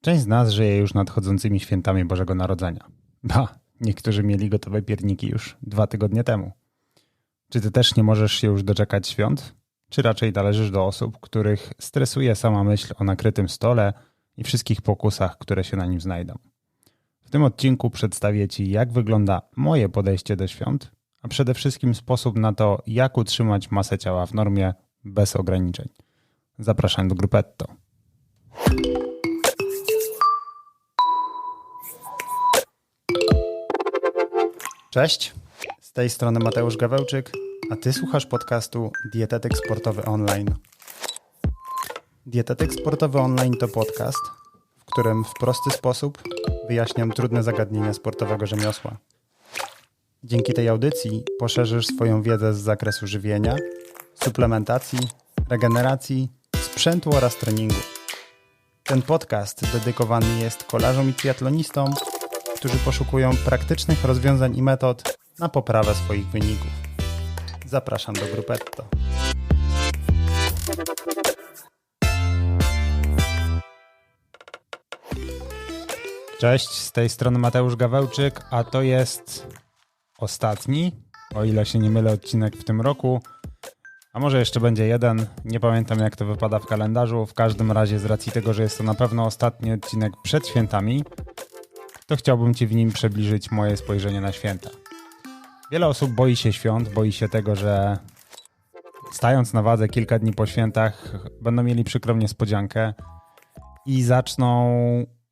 Część z nas żyje już nadchodzącymi świętami Bożego Narodzenia. Ba, niektórzy mieli gotowe pierniki już dwa tygodnie temu. Czy ty też nie możesz się już doczekać świąt? Czy raczej należysz do osób, których stresuje sama myśl o nakrytym stole i wszystkich pokusach, które się na nim znajdą? W tym odcinku przedstawię Ci, jak wygląda moje podejście do świąt, a przede wszystkim sposób na to, jak utrzymać masę ciała w normie bez ograniczeń. Zapraszam do Grupetto. Cześć, z tej strony Mateusz Gawełczyk, a Ty słuchasz podcastu Dietetyk Sportowy Online. Dietetyk Sportowy Online to podcast, w którym w prosty sposób wyjaśniam trudne zagadnienia sportowego rzemiosła. Dzięki tej audycji poszerzysz swoją wiedzę z zakresu żywienia, suplementacji, regeneracji, sprzętu oraz treningu. Ten podcast dedykowany jest kolarzom i triatlonistom, którzy poszukują praktycznych rozwiązań i metod na poprawę swoich wyników. Zapraszam do Grupetto. Cześć, z tej strony Mateusz Gawełczyk, a to jest ostatni, o ile się nie mylę, odcinek w tym roku. A może jeszcze będzie jeden, nie pamiętam jak to wypada w kalendarzu. W każdym razie, z racji tego, że jest to na pewno ostatni odcinek przed świętami, to chciałbym Ci w nim przybliżyć moje spojrzenie na święta. Wiele osób boi się świąt, boi się tego, że stając na wadze kilka dni po świętach, będą mieli przykrą niespodziankę i zaczną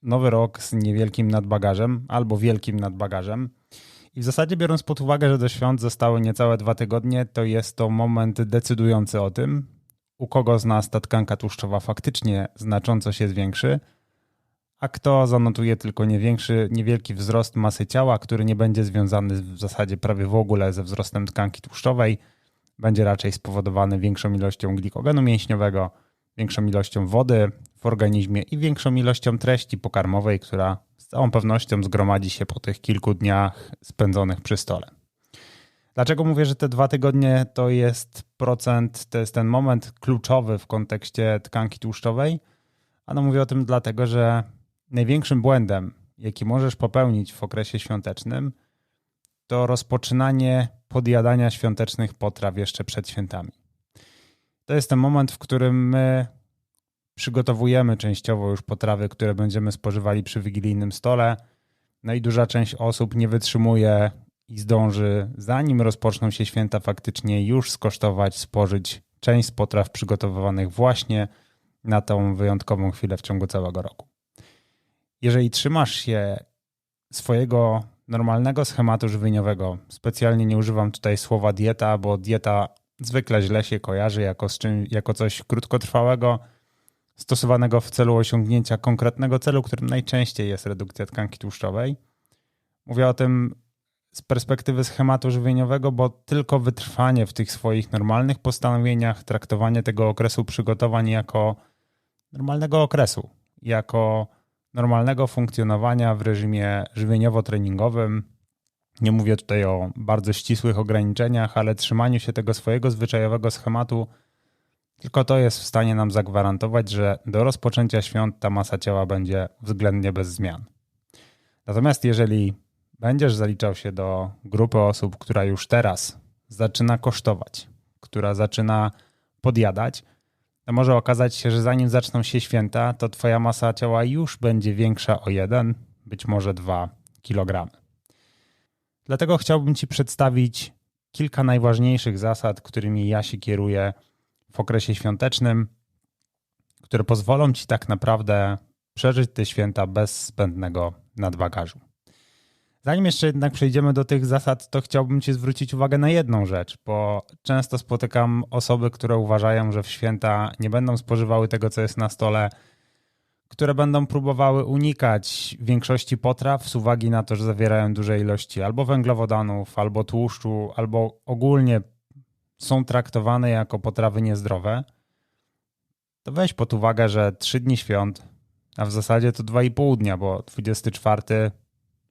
nowy rok z niewielkim nadbagażem albo wielkim nadbagażem. I w zasadzie biorąc pod uwagę, że do świąt zostały niecałe dwa tygodnie, to jest to moment decydujący o tym, u kogo z nas ta tkanka tłuszczowa faktycznie znacząco się zwiększy, a kto zanotuje tylko niewiększy, niewielki wzrost masy ciała, który nie będzie związany w zasadzie prawie w ogóle ze wzrostem tkanki tłuszczowej, będzie raczej spowodowany większą ilością glikogenu mięśniowego, większą ilością wody w organizmie i większą ilością treści pokarmowej, która z całą pewnością zgromadzi się po tych kilku dniach spędzonych przy stole. Dlaczego mówię, że te dwa tygodnie to jest procent, to jest ten moment kluczowy w kontekście tkanki tłuszczowej? Ano mówię o tym dlatego, że największym błędem, jaki możesz popełnić w okresie świątecznym, to rozpoczynanie podjadania świątecznych potraw jeszcze przed świętami. To jest ten moment, w którym my przygotowujemy częściowo już potrawy, które będziemy spożywali przy wigilijnym stole. No i duża część osób nie wytrzymuje i zdąży, zanim rozpoczną się święta, faktycznie już skosztować, spożyć część z potraw przygotowywanych właśnie na tą wyjątkową chwilę w ciągu całego roku jeżeli trzymasz się swojego normalnego schematu żywieniowego, specjalnie nie używam tutaj słowa dieta, bo dieta zwykle źle się kojarzy jako, z czym, jako coś krótkotrwałego, stosowanego w celu osiągnięcia konkretnego celu, którym najczęściej jest redukcja tkanki tłuszczowej. Mówię o tym z perspektywy schematu żywieniowego, bo tylko wytrwanie w tych swoich normalnych postanowieniach, traktowanie tego okresu przygotowań jako normalnego okresu, jako normalnego funkcjonowania w reżimie żywieniowo-treningowym. Nie mówię tutaj o bardzo ścisłych ograniczeniach, ale trzymaniu się tego swojego zwyczajowego schematu. Tylko to jest w stanie nam zagwarantować, że do rozpoczęcia świąt ta masa ciała będzie względnie bez zmian. Natomiast jeżeli będziesz zaliczał się do grupy osób, która już teraz zaczyna kosztować, która zaczyna podjadać, to może okazać się, że zanim zaczną się święta, to twoja masa ciała już będzie większa o 1, być może 2 kg. Dlatego chciałbym Ci przedstawić kilka najważniejszych zasad, którymi ja się kieruję w okresie świątecznym, które pozwolą Ci tak naprawdę przeżyć te święta bez zbędnego nadbagażu. Zanim jeszcze jednak przejdziemy do tych zasad, to chciałbym Ci zwrócić uwagę na jedną rzecz, bo często spotykam osoby, które uważają, że w święta nie będą spożywały tego, co jest na stole, które będą próbowały unikać większości potraw z uwagi na to, że zawierają duże ilości albo węglowodanów, albo tłuszczu, albo ogólnie są traktowane jako potrawy niezdrowe. To weź pod uwagę, że trzy dni świąt, a w zasadzie to dwa i pół dnia, bo 24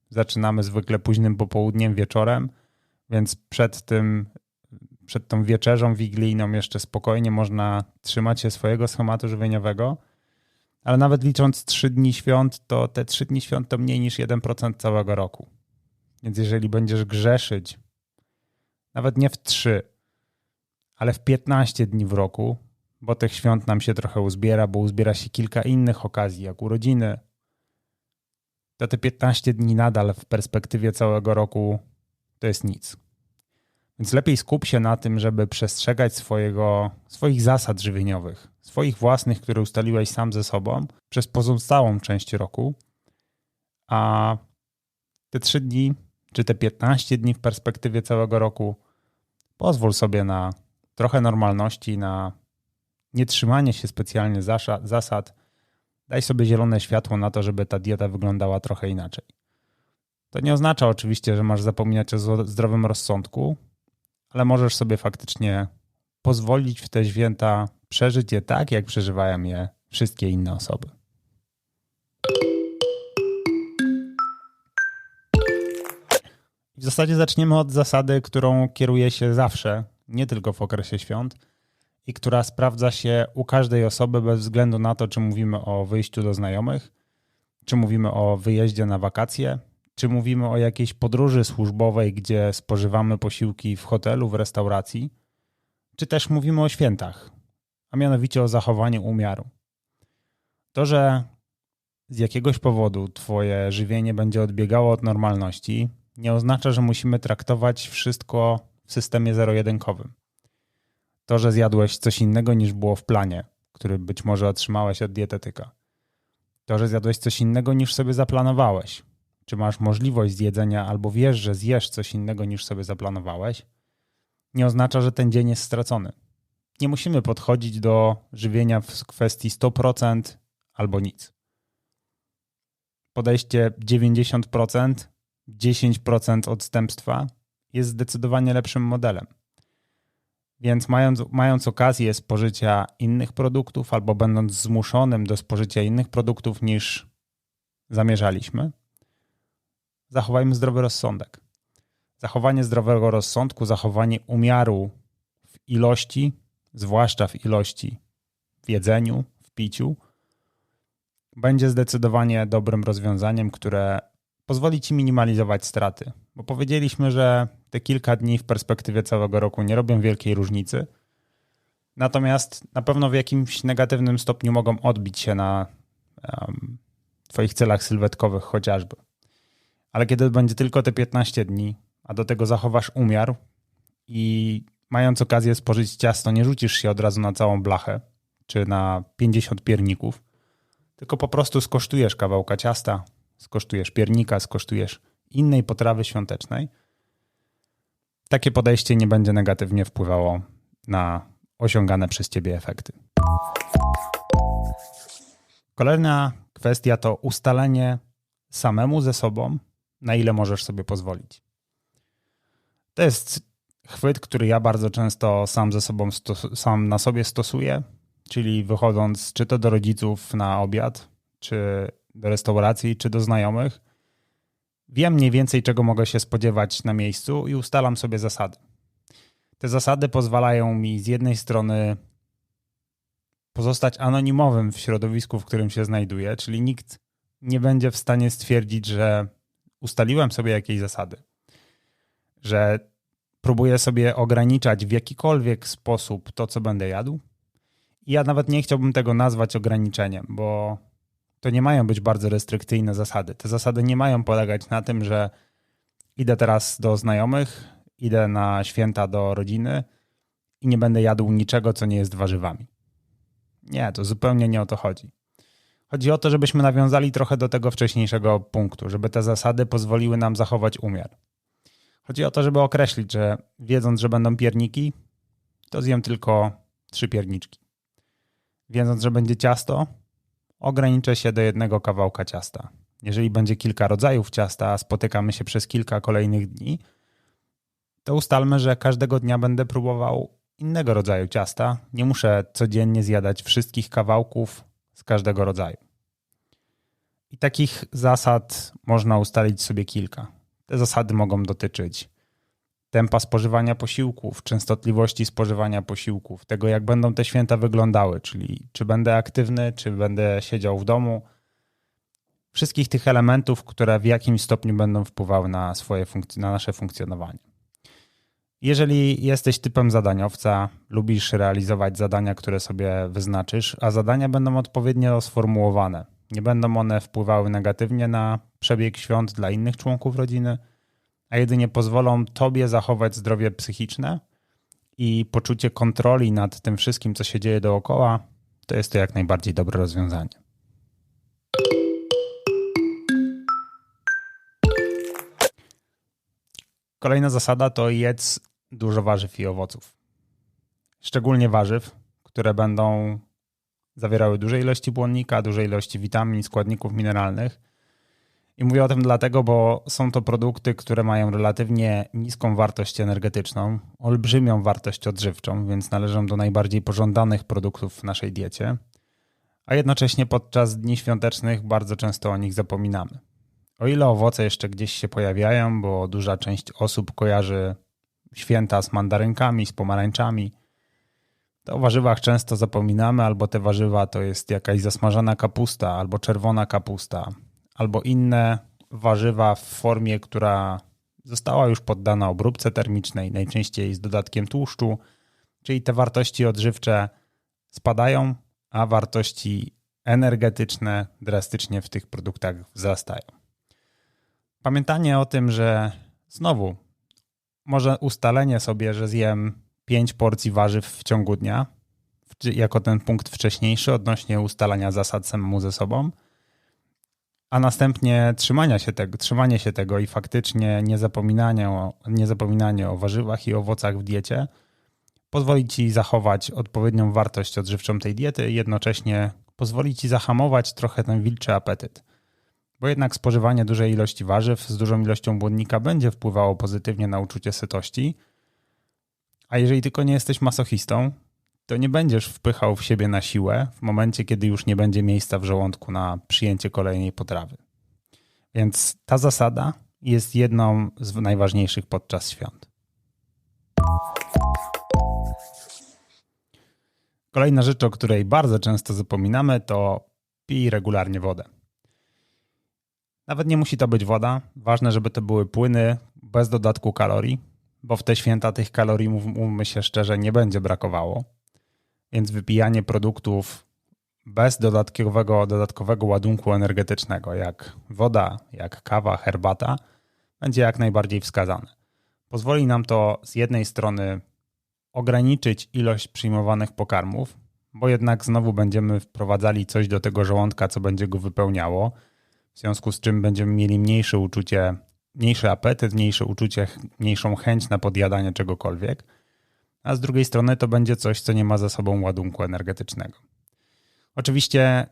Zaczynamy zwykle późnym popołudniem, wieczorem, więc przed tym, przed tą wieczerzą wigilijną jeszcze spokojnie można trzymać się swojego schematu żywieniowego, Ale nawet licząc 3 dni świąt, to te 3 dni świąt to mniej niż 1% całego roku. Więc jeżeli będziesz grzeszyć, nawet nie w 3, ale w 15 dni w roku, bo tych świąt nam się trochę uzbiera, bo uzbiera się kilka innych okazji, jak urodziny, to te 15 dni nadal w perspektywie całego roku to jest nic. Więc lepiej skup się na tym, żeby przestrzegać swojego, swoich zasad żywieniowych, swoich własnych, które ustaliłeś sam ze sobą przez pozostałą część roku, a te 3 dni czy te 15 dni w perspektywie całego roku pozwól sobie na trochę normalności, na nietrzymanie się specjalnie zasad. Daj sobie zielone światło na to, żeby ta dieta wyglądała trochę inaczej. To nie oznacza oczywiście, że masz zapominać o zdrowym rozsądku, ale możesz sobie faktycznie pozwolić w te święta przeżyć je tak, jak przeżywają je wszystkie inne osoby. W zasadzie zaczniemy od zasady, którą kieruję się zawsze, nie tylko w okresie świąt, i która sprawdza się u każdej osoby bez względu na to, czy mówimy o wyjściu do znajomych, czy mówimy o wyjeździe na wakacje, czy mówimy o jakiejś podróży służbowej, gdzie spożywamy posiłki w hotelu, w restauracji, czy też mówimy o świętach, a mianowicie o zachowaniu umiaru. To, że z jakiegoś powodu Twoje żywienie będzie odbiegało od normalności, nie oznacza, że musimy traktować wszystko w systemie zero-jedynkowym. To, że zjadłeś coś innego niż było w planie, który być może otrzymałeś od dietetyka. To, że zjadłeś coś innego niż sobie zaplanowałeś. Czy masz możliwość zjedzenia albo wiesz, że zjesz coś innego niż sobie zaplanowałeś, nie oznacza, że ten dzień jest stracony. Nie musimy podchodzić do żywienia w kwestii 100% albo nic. Podejście 90%, 10% odstępstwa jest zdecydowanie lepszym modelem. Więc mając, mając okazję spożycia innych produktów albo będąc zmuszonym do spożycia innych produktów niż zamierzaliśmy, zachowajmy zdrowy rozsądek. Zachowanie zdrowego rozsądku, zachowanie umiaru w ilości, zwłaszcza w ilości w jedzeniu, w piciu, będzie zdecydowanie dobrym rozwiązaniem, które pozwoli ci minimalizować straty. Bo powiedzieliśmy, że te kilka dni w perspektywie całego roku nie robią wielkiej różnicy. Natomiast na pewno w jakimś negatywnym stopniu mogą odbić się na um, Twoich celach sylwetkowych chociażby. Ale kiedy będzie tylko te 15 dni, a do tego zachowasz umiar i mając okazję spożyć ciasto, nie rzucisz się od razu na całą blachę czy na 50 pierników, tylko po prostu skosztujesz kawałka ciasta, skosztujesz piernika, skosztujesz innej potrawy świątecznej, takie podejście nie będzie negatywnie wpływało na osiągane przez ciebie efekty. Kolejna kwestia to ustalenie samemu ze sobą, na ile możesz sobie pozwolić. To jest chwyt, który ja bardzo często sam ze sobą, sam na sobie stosuję, czyli wychodząc czy to do rodziców na obiad, czy do restauracji, czy do znajomych, wiem mniej więcej, czego mogę się spodziewać na miejscu i ustalam sobie zasady. Te zasady pozwalają mi z jednej strony pozostać anonimowym w środowisku, w którym się znajduję, czyli nikt nie będzie w stanie stwierdzić, że ustaliłem sobie jakieś zasady, że próbuję sobie ograniczać w jakikolwiek sposób to, co będę jadł. Ja nawet nie chciałbym tego nazwać ograniczeniem, bo to nie mają być bardzo restrykcyjne zasady. Te zasady nie mają polegać na tym, że idę teraz do znajomych, idę na święta do rodziny i nie będę jadł niczego, co nie jest warzywami. Nie, to zupełnie nie o to chodzi. Chodzi o to, żebyśmy nawiązali trochę do tego wcześniejszego punktu, żeby te zasady pozwoliły nam zachować umiar. Chodzi o to, żeby określić, że wiedząc, że będą pierniki, to zjem tylko trzy pierniczki. Wiedząc, że będzie ciasto, ograniczę się do jednego kawałka ciasta. Jeżeli będzie kilka rodzajów ciasta, a spotykamy się przez kilka kolejnych dni, to ustalmy, że każdego dnia będę próbował innego rodzaju ciasta. Nie muszę codziennie zjadać wszystkich kawałków z każdego rodzaju. I takich zasad można ustalić sobie kilka. Te zasady mogą dotyczyć tempa spożywania posiłków, częstotliwości spożywania posiłków, tego jak będą te święta wyglądały, czyli czy będę aktywny, czy będę siedział w domu. Wszystkich tych elementów, które w jakimś stopniu będą wpływały na, swoje na nasze funkcjonowanie. Jeżeli jesteś typem zadaniowca, lubisz realizować zadania, które sobie wyznaczysz, a zadania będą odpowiednio sformułowane, nie będą one wpływały negatywnie na przebieg świąt dla innych członków rodziny, a jedynie pozwolą tobie zachować zdrowie psychiczne i poczucie kontroli nad tym wszystkim, co się dzieje dookoła, to jest to jak najbardziej dobre rozwiązanie. Kolejna zasada to jedz dużo warzyw i owoców. Szczególnie warzyw, które będą zawierały duże ilości błonnika, duże ilości witamin, składników mineralnych. I mówię o tym dlatego, bo są to produkty, które mają relatywnie niską wartość energetyczną, olbrzymią wartość odżywczą, więc należą do najbardziej pożądanych produktów w naszej diecie, a jednocześnie podczas dni świątecznych bardzo często o nich zapominamy. O ile owoce jeszcze gdzieś się pojawiają, bo duża część osób kojarzy święta z mandarynkami, z pomarańczami, to o warzywach często zapominamy, albo te warzywa to jest jakaś zasmażana kapusta, albo czerwona kapusta, albo inne warzywa w formie, która została już poddana obróbce termicznej, najczęściej z dodatkiem tłuszczu, czyli te wartości odżywcze spadają, a wartości energetyczne drastycznie w tych produktach wzrastają. Pamiętanie o tym, że znowu może ustalenie sobie, że zjem 5 porcji warzyw w ciągu dnia, jako ten punkt wcześniejszy odnośnie ustalania zasad samemu ze sobą, a następnie trzymania się tego, trzymanie się tego i faktycznie niezapominanie o, niezapominanie o warzywach i owocach w diecie pozwoli ci zachować odpowiednią wartość odżywczą tej diety jednocześnie pozwoli ci zahamować trochę ten wilczy apetyt. Bo jednak spożywanie dużej ilości warzyw z dużą ilością błonnika będzie wpływało pozytywnie na uczucie sytości. A jeżeli tylko nie jesteś masochistą, to nie będziesz wpychał w siebie na siłę w momencie, kiedy już nie będzie miejsca w żołądku na przyjęcie kolejnej potrawy. Więc ta zasada jest jedną z najważniejszych podczas świąt. Kolejna rzecz, o której bardzo często zapominamy, to pij regularnie wodę. Nawet nie musi to być woda. Ważne, żeby to były płyny bez dodatku kalorii, bo w te święta tych kalorii, mówmy się szczerze, nie będzie brakowało. Więc wypijanie produktów bez dodatkowego, dodatkowego ładunku energetycznego, jak woda, jak kawa, herbata, będzie jak najbardziej wskazane. Pozwoli nam to z jednej strony ograniczyć ilość przyjmowanych pokarmów, bo jednak znowu będziemy wprowadzali coś do tego żołądka, co będzie go wypełniało w związku z czym będziemy mieli mniejsze uczucie, mniejszy apetyt, mniejsze uczucie, mniejszą chęć na podjadanie czegokolwiek, a z drugiej strony to będzie coś, co nie ma za sobą ładunku energetycznego. Oczywiście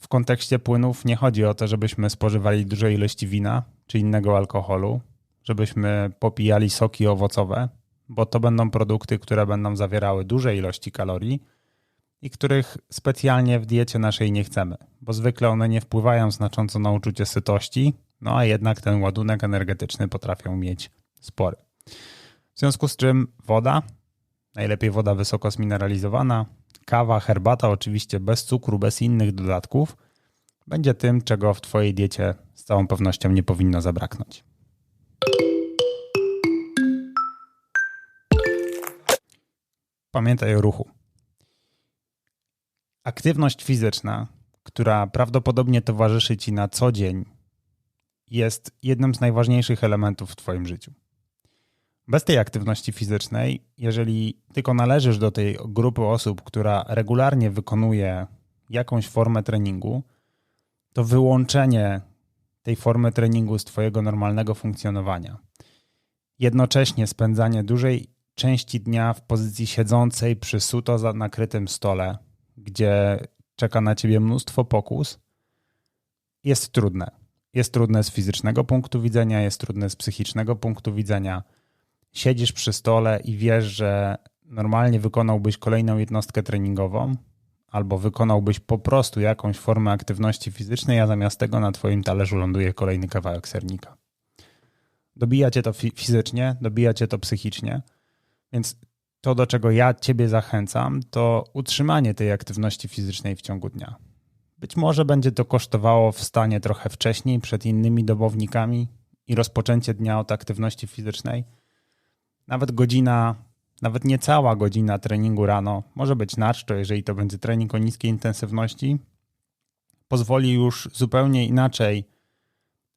w kontekście płynów nie chodzi o to, żebyśmy spożywali duże ilości wina czy innego alkoholu, żebyśmy popijali soki owocowe, bo to będą produkty, które będą zawierały duże ilości kalorii, i których specjalnie w diecie naszej nie chcemy, bo zwykle one nie wpływają znacząco na uczucie sytości, no a jednak ten ładunek energetyczny potrafią mieć spory. W związku z czym woda, najlepiej woda wysoko zmineralizowana, kawa, herbata, oczywiście bez cukru, bez innych dodatków, będzie tym, czego w Twojej diecie z całą pewnością nie powinno zabraknąć. Pamiętaj o ruchu. Aktywność fizyczna, która prawdopodobnie towarzyszy ci na co dzień, jest jednym z najważniejszych elementów w Twoim życiu. Bez tej aktywności fizycznej, jeżeli tylko należysz do tej grupy osób, która regularnie wykonuje jakąś formę treningu, to wyłączenie tej formy treningu z Twojego normalnego funkcjonowania, jednocześnie spędzanie dużej części dnia w pozycji siedzącej przy suto nakrytym stole, gdzie czeka na ciebie mnóstwo pokus, jest trudne. Jest trudne z fizycznego punktu widzenia, jest trudne z psychicznego punktu widzenia. Siedzisz przy stole i wiesz, że normalnie wykonałbyś kolejną jednostkę treningową, albo wykonałbyś po prostu jakąś formę aktywności fizycznej, a zamiast tego na Twoim talerzu ląduje kolejny kawałek sernika. Dobija cię to fizycznie, dobija cię to psychicznie. Więc to, do czego ja ciebie zachęcam, to utrzymanie tej aktywności fizycznej w ciągu dnia. Być może będzie to kosztowało wstanie trochę wcześniej przed innymi dobownikami i rozpoczęcie dnia od aktywności fizycznej. Nawet godzina, nawet niecała godzina treningu rano, może być na czczo, jeżeli to będzie trening o niskiej intensywności, pozwoli już zupełnie inaczej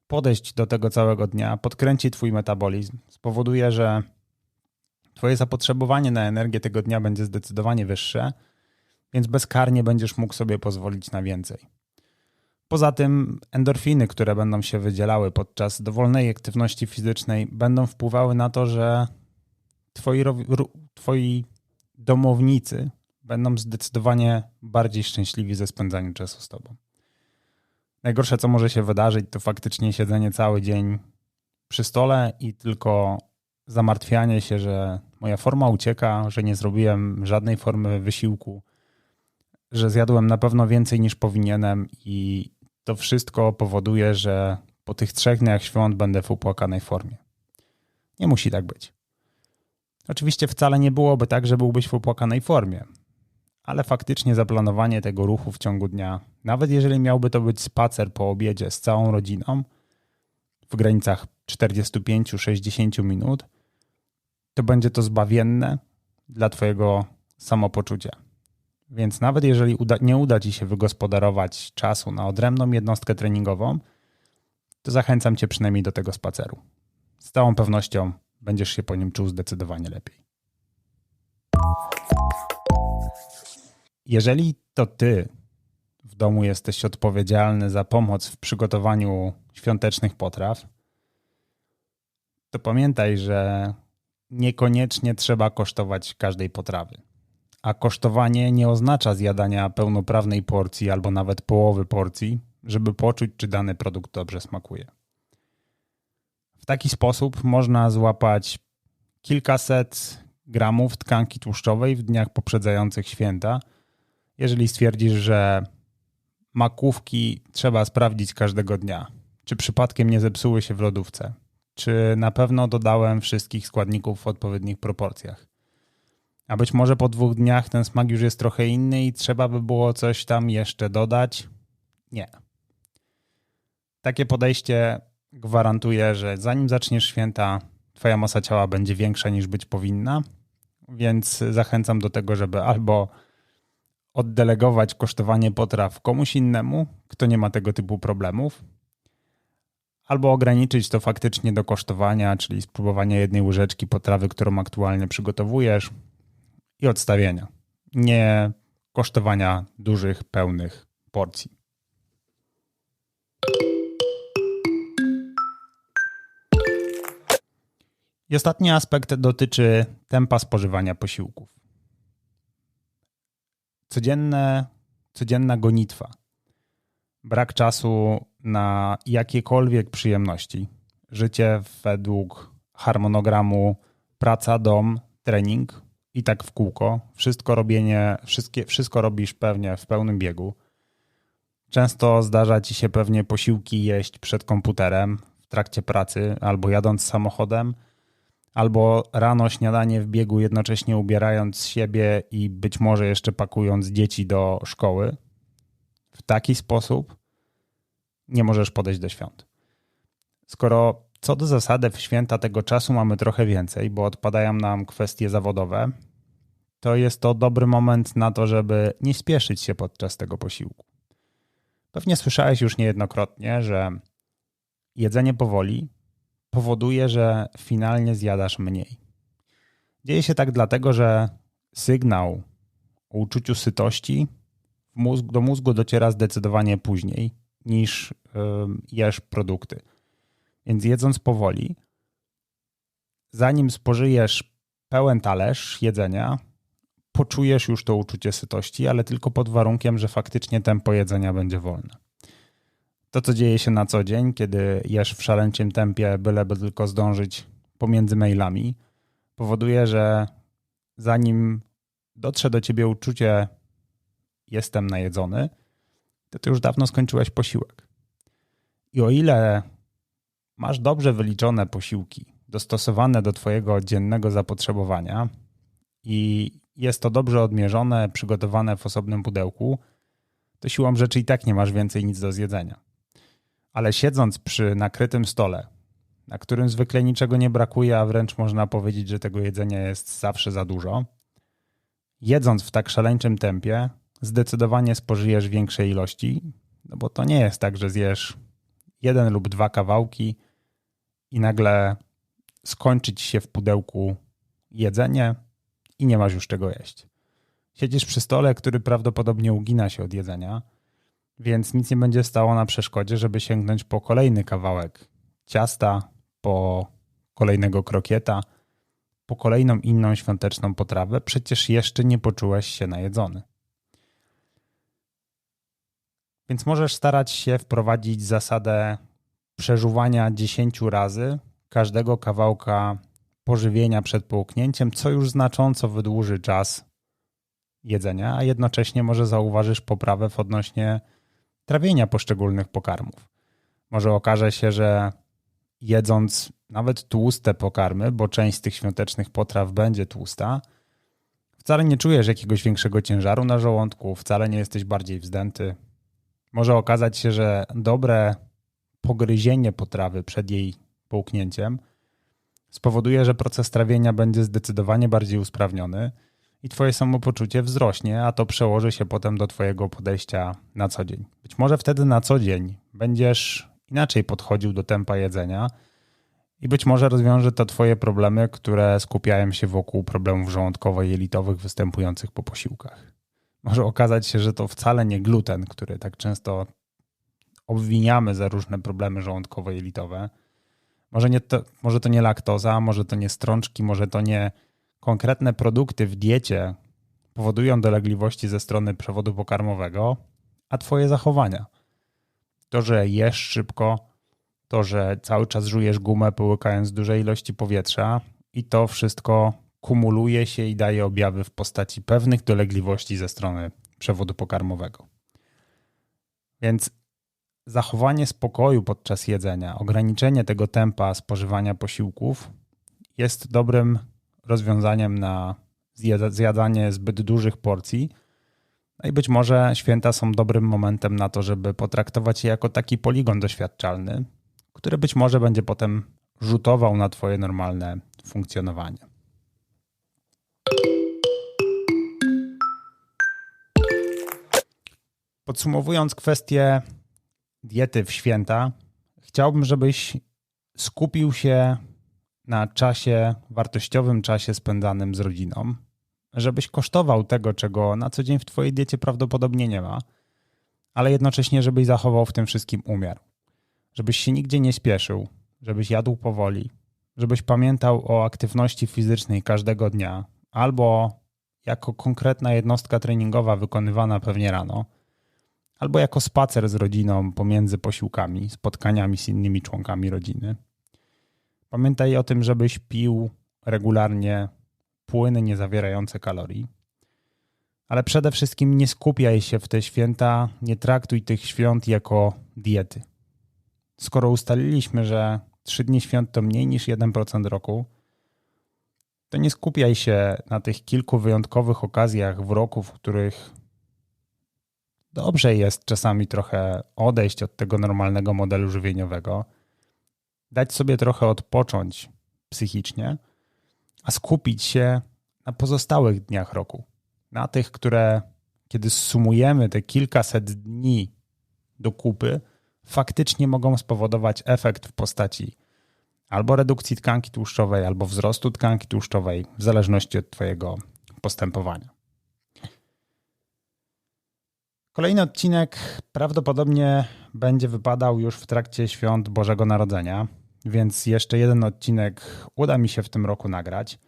podejść do tego całego dnia, podkręci Twój metabolizm, spowoduje, że Twoje zapotrzebowanie na energię tego dnia będzie zdecydowanie wyższe, więc bezkarnie będziesz mógł sobie pozwolić na więcej. Poza tym endorfiny, które będą się wydzielały podczas dowolnej aktywności fizycznej, będą wpływały na to, że twoi, twoi domownicy będą zdecydowanie bardziej szczęśliwi ze spędzaniem czasu z tobą. Najgorsze, co może się wydarzyć, to faktycznie siedzenie cały dzień przy stole i tylko zamartwianie się, że moja forma ucieka, że nie zrobiłem żadnej formy wysiłku, że zjadłem na pewno więcej niż powinienem i to wszystko powoduje, że po tych trzech dniach świąt będę w upłakanej formie. Nie musi tak być. Oczywiście wcale nie byłoby tak, że byłbyś w upłakanej formie, ale faktycznie zaplanowanie tego ruchu w ciągu dnia, nawet jeżeli miałby to być spacer po obiedzie z całą rodziną w granicach 45-60 minut, to będzie to zbawienne dla Twojego samopoczucia. Więc nawet jeżeli uda, nie uda Ci się wygospodarować czasu na odrębną jednostkę treningową, to zachęcam Cię przynajmniej do tego spaceru. Z całą pewnością będziesz się po nim czuł zdecydowanie lepiej. Jeżeli to Ty w domu jesteś odpowiedzialny za pomoc w przygotowaniu świątecznych potraw, to pamiętaj, że niekoniecznie trzeba kosztować każdej potrawy. A kosztowanie nie oznacza zjadania pełnoprawnej porcji albo nawet połowy porcji, żeby poczuć, czy dany produkt dobrze smakuje. Taki sposób można złapać kilkaset gramów tkanki tłuszczowej w dniach poprzedzających święta. Jeżeli stwierdzisz, że makówki trzeba sprawdzić każdego dnia, czy przypadkiem nie zepsuły się w lodówce, czy na pewno dodałem wszystkich składników w odpowiednich proporcjach. A być może po dwóch dniach ten smak już jest trochę inny i trzeba by było coś tam jeszcze dodać? Nie. Takie podejście gwarantuje, że zanim zaczniesz święta, twoja masa ciała będzie większa niż być powinna, więc zachęcam do tego, żeby albo oddelegować kosztowanie potraw komuś innemu, kto nie ma tego typu problemów, albo ograniczyć to faktycznie do kosztowania, czyli spróbowania jednej łyżeczki potrawy, którą aktualnie przygotowujesz i odstawienia. Nie kosztowania dużych, pełnych porcji. I ostatni aspekt dotyczy tempa spożywania posiłków. Codzienne, codzienna gonitwa, brak czasu na jakiekolwiek przyjemności. Życie według harmonogramu praca, dom, trening i tak w kółko. Wszystko robienie, wszystkie, wszystko robisz pewnie w pełnym biegu. Często zdarza ci się pewnie posiłki jeść przed komputerem w trakcie pracy albo jadąc samochodem, albo rano śniadanie w biegu, jednocześnie ubierając siebie i być może jeszcze pakując dzieci do szkoły. W taki sposób nie możesz podejść do świąt. Skoro co do zasady w święta tego czasu mamy trochę więcej, bo odpadają nam kwestie zawodowe, to jest to dobry moment na to, żeby nie spieszyć się podczas tego posiłku. Pewnie słyszałeś już niejednokrotnie, że jedzenie powoli powoduje, że finalnie zjadasz mniej. Dzieje się tak dlatego, że sygnał o uczuciu sytości do mózgu dociera zdecydowanie później niż jesz produkty. Więc jedząc powoli, zanim spożyjesz pełen talerz jedzenia, poczujesz już to uczucie sytości, ale tylko pod warunkiem, że faktycznie tempo jedzenia będzie wolne. To, co dzieje się na co dzień, kiedy jesz w szaleńczym tempie, byleby tylko zdążyć pomiędzy mailami, powoduje, że zanim dotrze do ciebie uczucie jestem najedzony, to ty już dawno skończyłeś posiłek. I o ile masz dobrze wyliczone posiłki, dostosowane do Twojego dziennego zapotrzebowania i jest to dobrze odmierzone, przygotowane w osobnym pudełku, to siłą rzeczy i tak nie masz więcej nic do zjedzenia. Ale siedząc przy nakrytym stole, na którym zwykle niczego nie brakuje, a wręcz można powiedzieć, że tego jedzenia jest zawsze za dużo, jedząc w tak szaleńczym tempie, zdecydowanie spożyjesz większe ilości, no bo to nie jest tak, że zjesz jeden lub dwa kawałki i nagle skończyć się w pudełku jedzenie i nie masz już czego jeść. Siedzisz przy stole, który prawdopodobnie ugina się od jedzenia, więc nic nie będzie stało na przeszkodzie, żeby sięgnąć po kolejny kawałek ciasta, po kolejnego krokieta, po kolejną inną świąteczną potrawę, przecież jeszcze nie poczułeś się najedzony. Więc możesz starać się wprowadzić zasadę przeżuwania 10 razy każdego kawałka pożywienia przed połknięciem, co już znacząco wydłuży czas jedzenia, a jednocześnie może zauważysz poprawę w odnośnie trawienia poszczególnych pokarmów. Może okaże się, że jedząc nawet tłuste pokarmy, bo część z tych świątecznych potraw będzie tłusta, wcale nie czujesz jakiegoś większego ciężaru na żołądku, wcale nie jesteś bardziej wzdęty. Może okazać się, że dobre pogryzienie potrawy przed jej połknięciem spowoduje, że proces trawienia będzie zdecydowanie bardziej usprawniony i twoje samopoczucie wzrośnie, a to przełoży się potem do twojego podejścia na co dzień. Być może wtedy na co dzień będziesz inaczej podchodził do tempa jedzenia i być może rozwiąże to twoje problemy, które skupiają się wokół problemów żołądkowo-jelitowych występujących po posiłkach. Może okazać się, że to wcale nie gluten, który tak często obwiniamy za różne problemy żołądkowo-jelitowe. Może, nie to, może to nie laktoza, może to nie strączki, może to nie konkretne produkty w diecie powodują dolegliwości ze strony przewodu pokarmowego, a twoje zachowania. To, że jesz szybko, to, że cały czas żujesz gumę, połykając duże ilości powietrza i to wszystko kumuluje się i daje objawy w postaci pewnych dolegliwości ze strony przewodu pokarmowego. Więc zachowanie spokoju podczas jedzenia, ograniczenie tego tempa spożywania posiłków jest dobrym rozwiązaniem na zjadanie zbyt dużych porcji. No i być może święta są dobrym momentem na to, żeby potraktować je jako taki poligon doświadczalny, który być może będzie potem rzutował na Twoje normalne funkcjonowanie. Podsumowując kwestię diety w święta, chciałbym, żebyś skupił się na czasie, wartościowym czasie spędzanym z rodziną, żebyś kosztował tego, czego na co dzień w Twojej diecie prawdopodobnie nie ma, ale jednocześnie, żebyś zachował w tym wszystkim umiar. Żebyś się nigdzie nie spieszył, żebyś jadł powoli, żebyś pamiętał o aktywności fizycznej każdego dnia albo jako konkretna jednostka treningowa wykonywana pewnie rano, albo jako spacer z rodziną pomiędzy posiłkami, spotkaniami z innymi członkami rodziny. Pamiętaj o tym, żebyś pił regularnie płyny niezawierające kalorii. Ale przede wszystkim nie skupiaj się w te święta, nie traktuj tych świąt jako diety. Skoro ustaliliśmy, że trzy dni świąt to mniej niż 1% roku, to nie skupiaj się na tych kilku wyjątkowych okazjach w roku, w których dobrze jest czasami trochę odejść od tego normalnego modelu żywieniowego, dać sobie trochę odpocząć psychicznie, a skupić się na pozostałych dniach roku. Na tych, które, kiedy sumujemy te kilkaset dni do kupy, faktycznie mogą spowodować efekt w postaci albo redukcji tkanki tłuszczowej, albo wzrostu tkanki tłuszczowej, w zależności od Twojego postępowania. Kolejny odcinek prawdopodobnie będzie wypadał już w trakcie świąt Bożego Narodzenia, więc jeszcze jeden odcinek uda mi się w tym roku nagrać.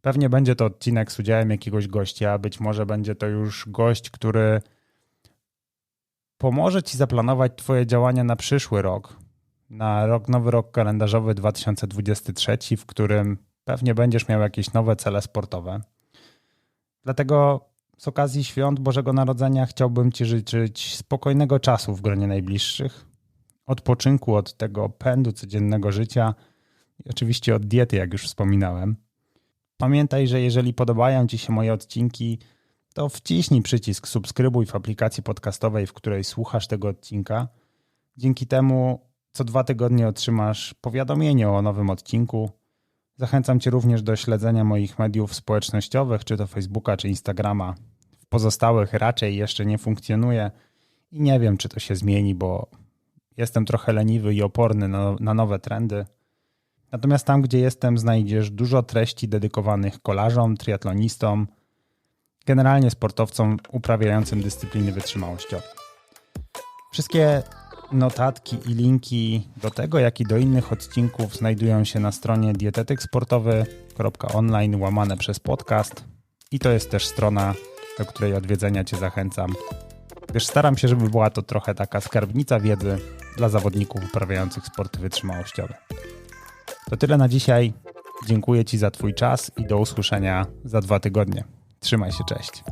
Pewnie będzie to odcinek z udziałem jakiegoś gościa, być może będzie to już gość, który pomoże Ci zaplanować Twoje działania na przyszły rok, na rok, nowy rok kalendarzowy 2023, w którym pewnie będziesz miał jakieś nowe cele sportowe. Dlatego z okazji świąt Bożego Narodzenia chciałbym Ci życzyć spokojnego czasu w gronie najbliższych, odpoczynku od tego pędu codziennego życia i oczywiście od diety, jak już wspominałem. Pamiętaj, że jeżeli podobają Ci się moje odcinki, to wciśnij przycisk subskrybuj w aplikacji podcastowej, w której słuchasz tego odcinka. Dzięki temu co dwa tygodnie otrzymasz powiadomienie o nowym odcinku. Zachęcam Cię również do śledzenia moich mediów społecznościowych, czy to Facebooka, czy Instagrama. Pozostałych raczej jeszcze nie funkcjonuje i nie wiem, czy to się zmieni, bo jestem trochę leniwy i oporny na, na nowe trendy. Natomiast tam, gdzie jestem, znajdziesz dużo treści dedykowanych kolarzom, triatlonistom, generalnie sportowcom uprawiającym dyscypliny wytrzymałościowe. Wszystkie notatki i linki do tego, jak i do innych odcinków znajdują się na stronie dietetyksportowy.online łamane przez podcast i to jest też strona, do której odwiedzenia Cię zachęcam, gdyż staram się, żeby była to trochę taka skarbnica wiedzy dla zawodników uprawiających sporty wytrzymałościowe. To tyle na dzisiaj. Dziękuję Ci za Twój czas i do usłyszenia za dwa tygodnie. Trzymaj się, cześć.